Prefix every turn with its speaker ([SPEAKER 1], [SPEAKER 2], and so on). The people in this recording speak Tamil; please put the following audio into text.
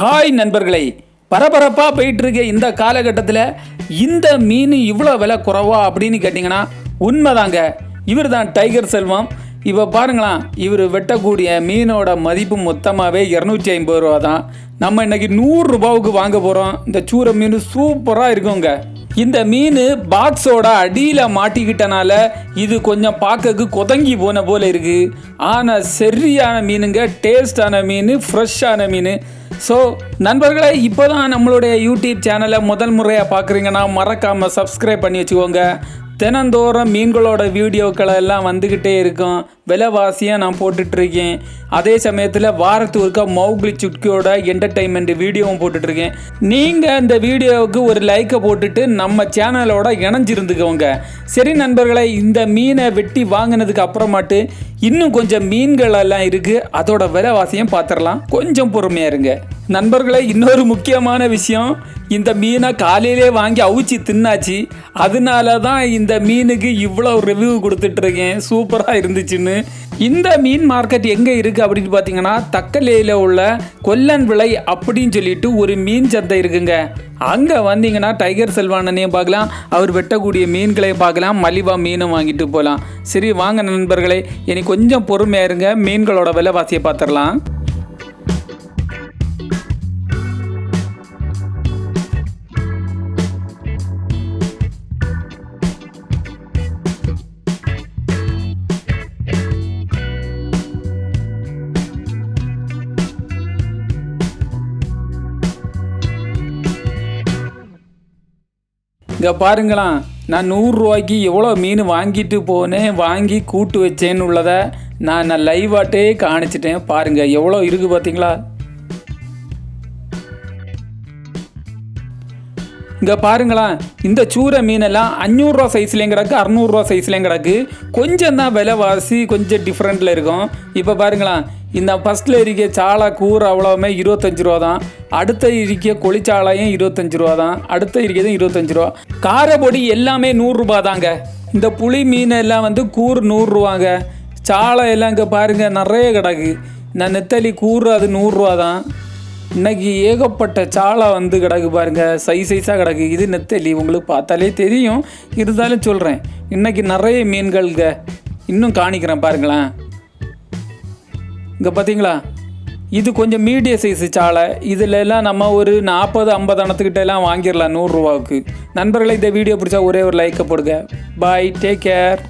[SPEAKER 1] ஹாய் நண்பர்களே பரபரப்பாக போயிட்டு இருக்க இந்த காலகட்டத்தில் இந்த மீன் இவ்வளோ விலை குறைவா அப்படின்னு கேட்டிங்கன்னா உண்மைதாங்க. இவர் தான் டைகர் செல்வம். இப்போ பாருங்களேன் இவர் வெட்டக்கூடிய மீனோட மதிப்பு மொத்தமாகவே இரநூத்தி ஐம்பது ரூபா தான் நம்ம இன்றைக்கி நூறுரூபாவுக்கு வாங்க போகிறோம் இந்த சூற மீன் சூப்பராக இருக்குங்க. இந்த மீன் பாக்ஸோட அடியில் மாட்டிக்கிட்டனால இது கொஞ்சம் பார்க்கக்கு கொதங்கி போன போல இருக்கு. ஆனால் சரியான மீனுங்க டேஸ்டான மீன் ஃப்ரெஷ்ஷான மீன். ஸோ நண்பர்களே இப்போ தான் நம்மளுடைய யூடியூப் சேனலை முதல் முறையாக பார்க்குறீங்கன்னா மறக்காமல் சப்ஸ்கிரைப் பண்ணி வச்சுக்கோங்க. தினந்தோறும் மீன்களோட வீடியோக்களை எல்லாம் வந்துக்கிட்டே இருக்கும். விலைவாசியாக நான் போட்டுட்ருக்கேன். அதே சமயத்தில் வாரத்துக்கு ஒருக்கா மௌக்லி சுட்கியோட என்டர்டைன்மெண்ட் வீடியோவும் போட்டுட்ருக்கேன். நீங்கள் இந்த வீடியோவுக்கு ஒரு லைக்கை போட்டுட்டு நம்ம சேனலோட இணைஞ்சிருந்துக்கோங்க. சரி நண்பர்களே இந்த மீனை வெட்டி வாங்கினதுக்கு அப்புறமாட்டு இன்னும் கொஞ்சம் மீன்கள் எல்லாம் இருக்குது அதோட விலைவாசியும் பார்த்துடலாம் கொஞ்சம் பொறுமையாக இருங்க. நண்பர்களே இன்னொரு முக்கியமான விஷயம். இந்த மீனை காலையிலே வாங்கி அவிச்சு தின்னாச்சு. அதனால தான் இந்த மீனுக்கு இவ்வளோ ரிவ்யூ கொடுத்துட்ருக்கேன். சூப்பராக இருந்துச்சுன்னு. இந்த மீன் மார்க்கெட் எங்கே இருக்குது அப்படின்னு பார்த்தீங்கன்னா தக்கலையில் உள்ள கொல்லன் விலை அப்படின்னு சொல்லிட்டு ஒரு மீன் சந்தை இருக்குங்க. அங்கே வந்தீங்கன்னா டைகர் செல்வானனையும் பார்க்கலாம். அவர் வெட்டக்கூடிய மீன்களையும் பார்க்கலாம். மலிவாக மீனும் வாங்கிட்டு போகலாம் சரி வாங்க நண்பர்களே இனி கொஞ்சம் பொறுமையாக இருங்க. மீன்களோட விலைவாசியை பார்த்துடலாம். இங்கே பாருங்களாம் நான் நூறுரூவாய்க்கு எவ்வளோ மீன் வாங்கிட்டு போனேன் வாங்கி கூட்டு வச்சேன்னு உள்ளதை நான் நான் லைவாட்டே காணிச்சிட்டேன். பாருங்கள் எவ்வளோ இருக்குது பார்த்தீங்களா இங்கே பாருங்களேன் இந்த சூரை மீனெல்லாம் அஞ்சூறுரூவா சைஸ்லேயும் கிடக்கு அறநூறுரூவா சைஸ்லேயும் கிடக்கு கொஞ்சம் தான் விலைவாசி கொஞ்சம் டிஃப்ரெண்ட்டில் இருக்கும். இப்போ பாருங்களேன் இந்த ஃபஸ்ட்டில் இருக்க சாலை கூறு அவ்வளோவுமே இருபத்தஞ்சு ரூபா தான். அடுத்த இருக்க கொளிச்சாலையும் இருபத்தஞ்சு ரூபா தான். அடுத்த இருக்கிறதும் இருபத்தஞ்சு ரூபா. காரப்பொடி எல்லாமே நூறுரூபா தாங்க. இந்த புளி மீன் எல்லாம் வந்து கூறு நூறுரூவாங்க சாலை எல்லாம் இங்கே பாருங்கள் நிறைய கிடக்கு. இந்த நெத்தலி கூறு அது நூறுரூவா தான். இன்னைக்கு ஏகப்பட்ட சாலை வந்து கிடக்கு பாருங்க. சைஸ் சைஸாக கிடக்கு. இது நெத்தலி உங்களுக்கு பார்த்தாலே தெரியும். இருந்தாலும் சொல்கிறேன் இன்னைக்கு நிறைய மீன்கள்ங்க. இன்னும் காணிக்கிறேன் பாருங்களேன். இங்கே பார்த்தீங்களா இது கொஞ்சம் மீடிய சைஸு சாலை. இதிலெல்லாம் நம்ம ஒரு நாற்பது ஐம்பது அணத்துக்கிட்ட எல்லாம் வாங்கிடலாம் நூறுரூவாவுக்கு நண்பர்களை இந்த வீடியோ பிடிச்சா ஒரே ஒரு லைக்கை போடுங்க. Bye take care